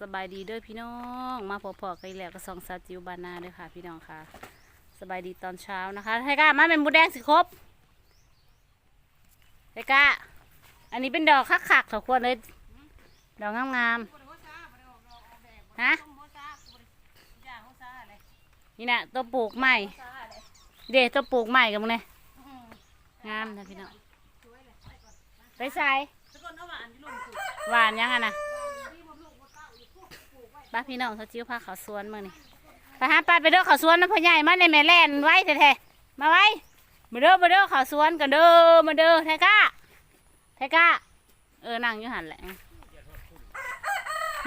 สบายดีเด้อพี่น้อง มาพอๆกันอีกแล้วก็สองสาวจิวบานาเด้อค่ะ พี่น้องค่ะ สบายดีตอนเช้านะคะไทก้ามาเป็นบูแดงสิครบไทก้าอันนี้เป็นดอกคักๆเถาควรเลยดอกงามๆฮะนี่นะตัวปลูกใหม่ เด็ตัวปลูกใหม่กันมึงเนี่ยงามนะพี่น้องไปใส่หวานยังอะนะ ป้าพี่น้องเขาจิ้วพาเขาสวนมึงนี่ไปหาป้าไปเด้อเขาสวนนะพ่อใหญ่มาในแม่แลนไว้แท้ๆมาไว้มาเด้อมาเด้อเขาสวนกันเด้อมาเด้อไทก้าไทก้าเออนั่งอยู่หันแหละ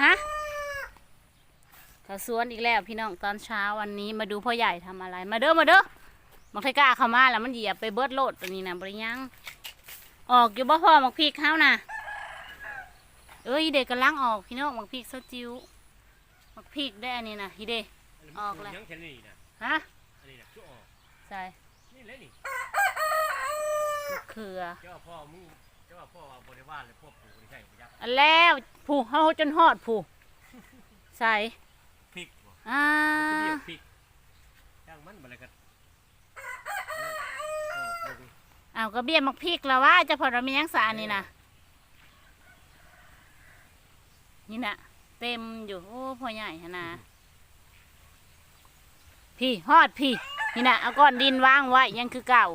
ฮะเขาสวนอีกแล้วพี่น้องตอนเช้าวันนี้มาดูพ่อใหญ่ทำอะไร มาเด้อมาเด้อมักไทก้าเข้ามาแล้วมันเหยียบไปเบิดโลดตัวนี้นะบริยังออกอยู่บ่พอมักพริกเขานะเอ้ยเด็กกำลังออกพี่น้องมักพริกซจิว มักพริกได้อันนี้นะฮิเด ออกเลยยังแค่นี้นะฮะอันนี้นะชั่วออกใส่นี่เลยนี่มะเขือ เจ้าพ่อมึงเจ้าพ่อว่าบริวารเลยพวกปู่ไม่ใช่พยักอันแล้วผูกเขาจนหอดผูกใส่พริกบ่อ่าจะเรียกพริกย่างมันอะไรกันนั่นออกเบิ่งเอากระเบี้ยมักพริกแล้วว่าจะพอเรามียังสาอันนี้นะนี่นะ เต็มอยู่โอ้พ่อใหญ่หนะพี่ฮอดพี่นี่นะเอาก้อนดินวางไว้ยังคือเก่า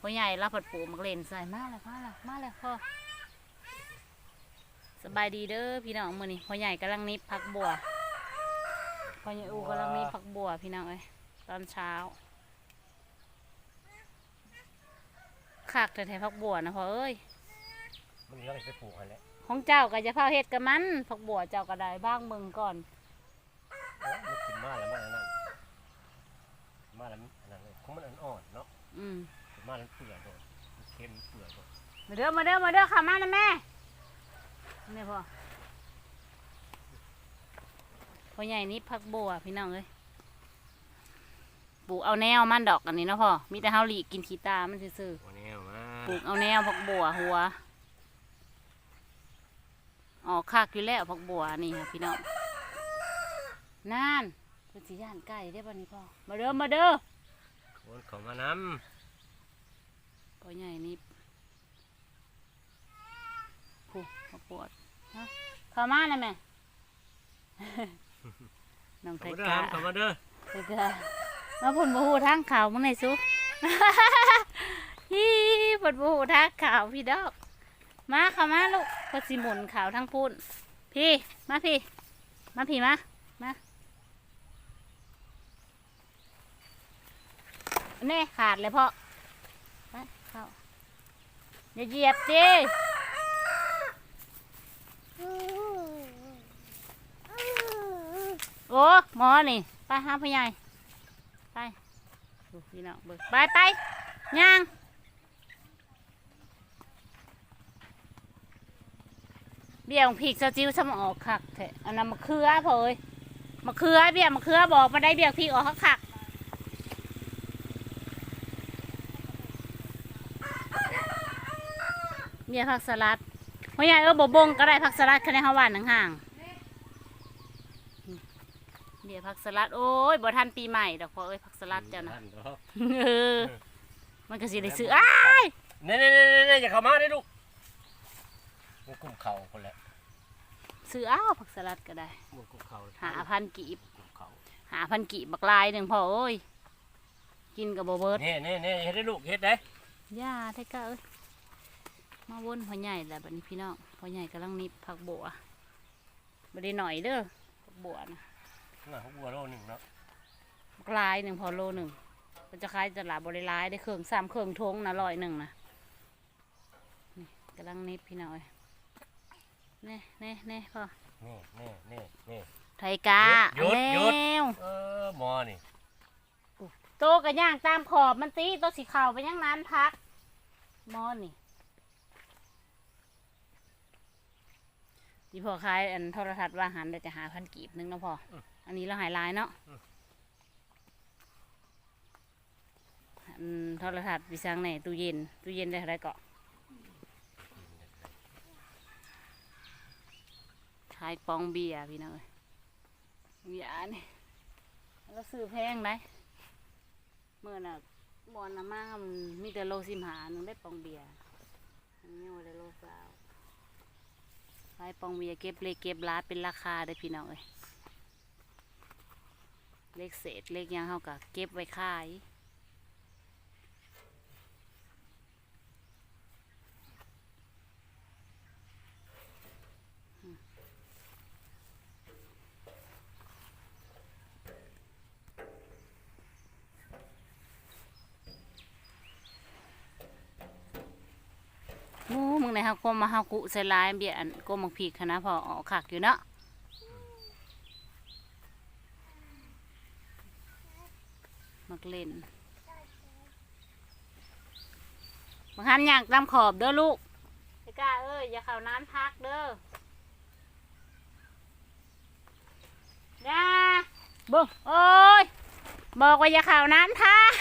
พ่อใหญ่รับผัดปูมักเล่นใส่มาแล้วมาแล้วมาแล้วพ่อสบายดีเด้อพี่น้องมือนี้พ่อใหญ่กำลังนิบผักบัวพ่อใหญ่อูกำลังนิบผักบัวพี่น้องเอ้ยตอนเช้าคักแต่แท้ๆผักบัวนะพ่อเอ้ยมันยังไปปลูกให้แล้ว ของเจ้าก็จะเผาเฮ็ดกับมันผักบัวเจ้าก็ได้บ้างเบิ่งก่อนเอ้ยมันขึ้นมาแล้วมันอันนั้นขึ้นมาแล้วมันอันนั้นเลยคงมันอ่อนๆเนาะอืมขึ้นมาแล้วเปลือกโดนมันเค็มเปลือกโดนมาเด้อมาเด้อมาเด้อข้ามานะแม่นี่พ่อพ่อใหญ่นี่พักบัวพี่น้องเอ้ยปลูกเอาแนวมันดอกอันนี้เนาะพ่อมีแต่เฮาหลีกกินขี้ตามันซื่อวันนี้เอามา ๆปลูกเอาแนวพักบัวหัว ออกคักอยู่แล้วพักบัวนี่ค่ะพี่น้องนั่นเป็นสีย่านไก่ได้ป่ะนี่พ่อมาเด้อมาเด้อคนเขามานพ่อใหญ่นี่ผู้พักบัวฮะเข้ามานะแม่น้องำไทเขามาเด้อกาเขามาเด้อไทกามาผลบูฮูทางข่าวมึงไหนซุฮีผลบูฮูทางข่าวพี่ดอก มาเข้ามาลูกพอสิหมุนข่าวทั้งพูนพี่ มาพี่ มาพี่มา มาเน่ขาดเลยพ่อไปเข้าอย่าเหยียบดิโอ้หมอนี่ ไปหาพ่อใหญ่ไปดูพี่น้องเบิกไปไปย่าง เบี้ยของผีกเจ้าจิ้วสมออกคักแท้อันนั้นมะเขือพอเอ้ยมะเขือเบี้ยมะเขือบอกมาได้เบี้ยผีกออกคักคักเบี้ยผักสลัดพ่อใหญ่เออบบงก็ได้ผักสลัดคะแนนเขาหวานห่างๆเบี้ยผักสลัดโอ้ยบ่ทันปีใหม่ดอกพอเอ้ยผักสลัดเจ้านะท่านดอกเออมันก็สิได้ซื้ออ้ายเน่เน่เน่เน่อย่าเข้ามาได้ลูก มันกุ้มเข่าคนแหละซื้ออ้าวผักสลัดก็ได้มันกุ้มเข่าหาพันกีบ กุ้มเข่าหาพันกีบบักลายหนึ่งพอเอ้ย กินกับโบเบิร์ดเน่เน่เน่เฮ็ดได้ลูกเฮ็ดได้ย่าเท่กะเอ้ยมาวนพ่อใหญ่แหละบัดนี้พี่น้องพ่อใหญ่กำลังนิบผักบัวบัดนี้หน่อยเด้อผักบัวนะน่ะเขาบัวโลหนึ่งเนาะบักลายหนึ่งพอโลหนึ่งมันจะขายตลาดบริลายได้เครื่องสามเครื่องทงนะร้อยหนึ่งนะนี่กำลังนิบพี่น้อย เน่เน่เน่พ่อนี่นี่นี่นี่ ไทยกาหยุดหยุด แล้วเออหมอนี่โตกระย่างตามขอบมันตีโตสีขาวไปยังนั้นพักมอนนี่ที่พอขายอันโทรทัศน์ว่าหันเดี๋ยวจะหาพันกีบหนึงเนาะพอออันนี้เราหายลายเนาะอันโทรทัศน์วิสังในตู้เย็นตู้เย็นได้เท่าไรเกาะ ขายปองเบียร์พี่น้องเอ้ยเบียร์นี่แล้วซื้อแพงได้เมื่อน่ะบอนน่ะมากมันมีแต่โลสิมหาหนึงได้ปองเบียร์อันนี้ว่าได้โลสาวขายปองเบียร์เก็บเลขเก็บล้าเป็นราคาได้พี่น้องเอ้ยเลขเศษเลขหยังเขาก็เก็บไว้ขาย เฮากลมมาเฮากุใส่ลายเบียอันกลมมักพีกคณะพอออกคักอยู่เนาะมักเล่นบางคันอยากตามขอบเด้อลูกไอ้ก้าเอ้ยอย่าเข้าน้ำพักเด้ออย่าบุโอ้ยบอกว่าอย่าเข้าน้ำพัก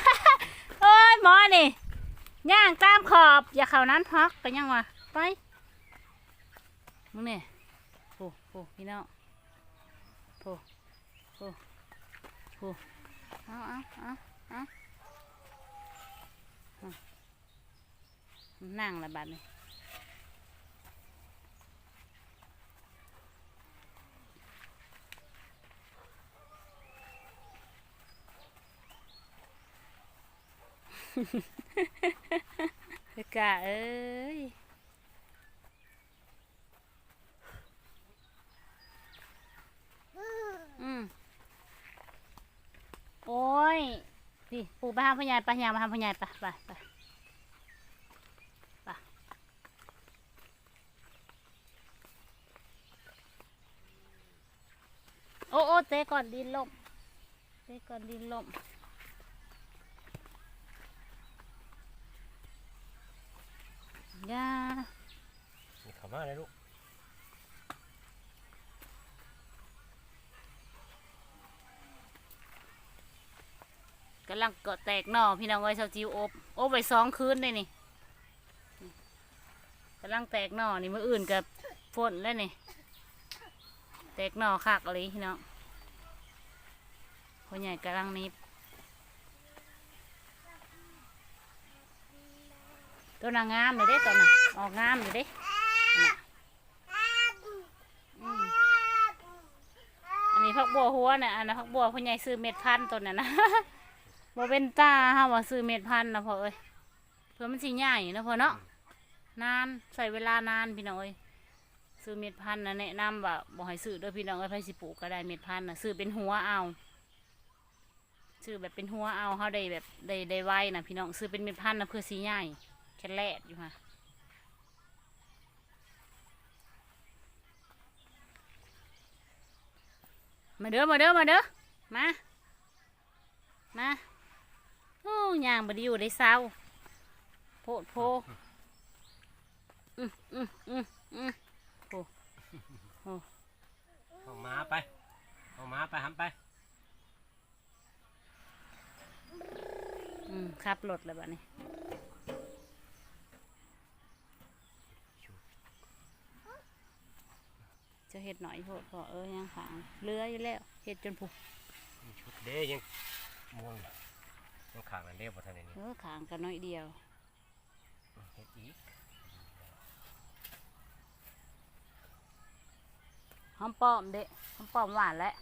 โอ้ยหมอนี่ย่างตามขอบอย่าเข้านั้นพักไปยังวะ ไปมึงเนี่ยโอ้โหพี่น้องโอ้โอ้โอ้เอาเอาเอาเอาเอานั่งละบัดนี่ไปกะเอ้ย อืมโอ้ยพี่ปู่ ไปหาพญายไปยามาหาพญายไปไปไปไปโอ้โอ้เตะก่อนดินล่มเตะก่อนดินล่มยา นี่เขามาเลยลูก กำลังเกาะแตกหน่อพี่น้องไว้ชาวจิวอบอบไปสองคืนเลยนี่กำลังแตกหน่อนี่มืออื่นกับฝนแล้วนี่แตกหน่อคักอะไรพี่น้องคนใหญ่กำลังนิบตัวนางงามเลยเด้ตัวน่ะออกงามเลยเด้อันนี้พักบัวหัวเนี่ยอันนั้นพักบัวพ่อใหญ่ซื้อเม็ดพันธุ์ตัวนั้นนะ บ่เป็นตาฮะว่าซื้อเม็ดพันธุ์นะพ่อเอ้ยเพื่อมันสิใหญ่นะพ่อเนาะนานใส่เวลานานพี่น้องเอ้ยซื้อเม็ดพันธุ์นะแนะนำว่าบ่ให้ซื้อเด้อพี่น้องเอ้ยไผสิปลูกก็ได้เม็ดพันธุ์นะซื้อเป็นหัวเอาซื้อแบบเป็นหัวเอาเฮาได้แบบได้ได้ไวนะพี่น้องซื้อเป็นเม็ดพันธุ์นะเพื่อสิใหญ่แค่แลดอยู่ค่ะมาเด้อมาเด้อมาเด้อมา มา โอ้ยางบไดอยู่ได้เศร้าโพดโพอืมอืมอืมอืมเอามาไปเอามาไปหันไปอืมขับรถแล้วบ้านี้จะเห็ดหน่อยโพดพอเอ้ยยังขางเรืออยู่แล้วเห็ดจนผูกมีชุดเด้ยังม่วง ยังขางอันเด้บ่ทันได้นี่เออขางกันน้อยเดียวเฮ็ดอีกหอมป้อมเด้หอมป้อมหวานแล้ว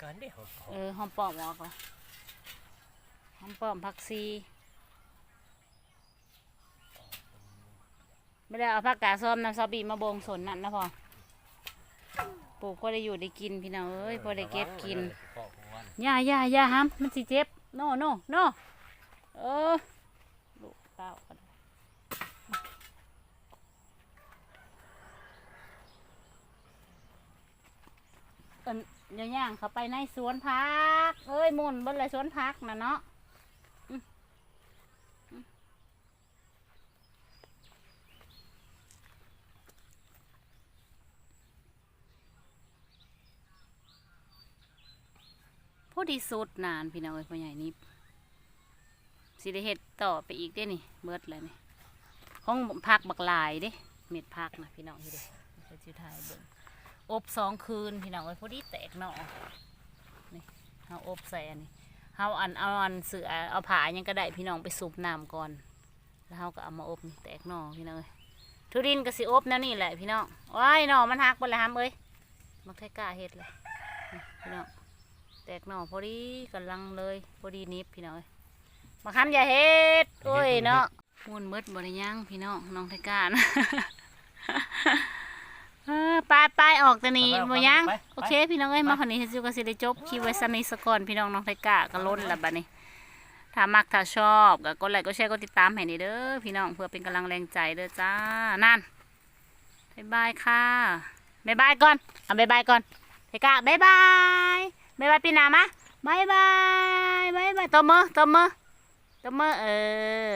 การเด้หอมเออหอมป้อมออกละหอมป้อมผักซีไม่ได้เอาผักกาดส้มน้ำซอบีมาบงสนนั่นนะพอปลูกก็ได้อยู่ได้กินพี่น้องเอ้ยพอได้เก็บกินเกาะหัวน่ะอย่าอย่าอย่าห้ามมันสิเจ็บ โน่โน่โน่เออลูกเต้ากันเอินอย่าย่างเขาไปในสวนพัก เอ้ยมุนบนเลยสวนพักนะเนาะอืมอืมพอ ดีสุดนานพี่น้องเอ้ยพ่อใหญ่นี่สิได้เฮ็ดต่อไปอีกได้นี่เบิดเลยนี่ของพักบักหลายเด้เม็ดพักนะพี่น้องที่เด้ไปสิถ่ายเบิ่งอบสองคืนพี่น้องเอ้ยพอดีแตกเนาะนี่เฮาอบใส่อันนี้เฮาอันเอาอันเสือเอาผายังก็ได้พี่น้องไปสูบน้ำก่อน แล้วเฮาก็เอามาอบนี่แตกหน่อพี่น้องเอ้ยทุดินก็สิอบแนวนี้แหละพี่น้องว้ายหน่อมันหักบ่แล้วหามเอ้ยมักไทกล้าเฮ็ดเลยพี่น้อง แตกหน่อพอดีกำลังเลยพอดีนิบพี่น้องเอ้ยมาคำอย่าเฮ็ดโอ้ยเนาะมุนมืดบ่ได้ยังพี่น้องน้องไทกล้านะเออไปไปออกแต่นี้บ่ยังโอเค พี่น้องเอ้ยมาคนนี้เฮซิวก็สิได้จบคลิปไว้สำนี้สก่อนพี่น้องน้องไทกล้าก็ล้นแล้วบัดนี้ถ้ามักถ้าชอบก็กดไลค์กดแชร์กดติดตามให้นี่เด้อพี่น้องเพื่อเป็นกำลังแรงใจเด้อจ้านั่นบายบายค่ะบายบายก่อนเอาบายบายก่อนไทกล้าบายบาย บายบายปีนามะบายบายบายบายตบมือตบมือตบมือเออ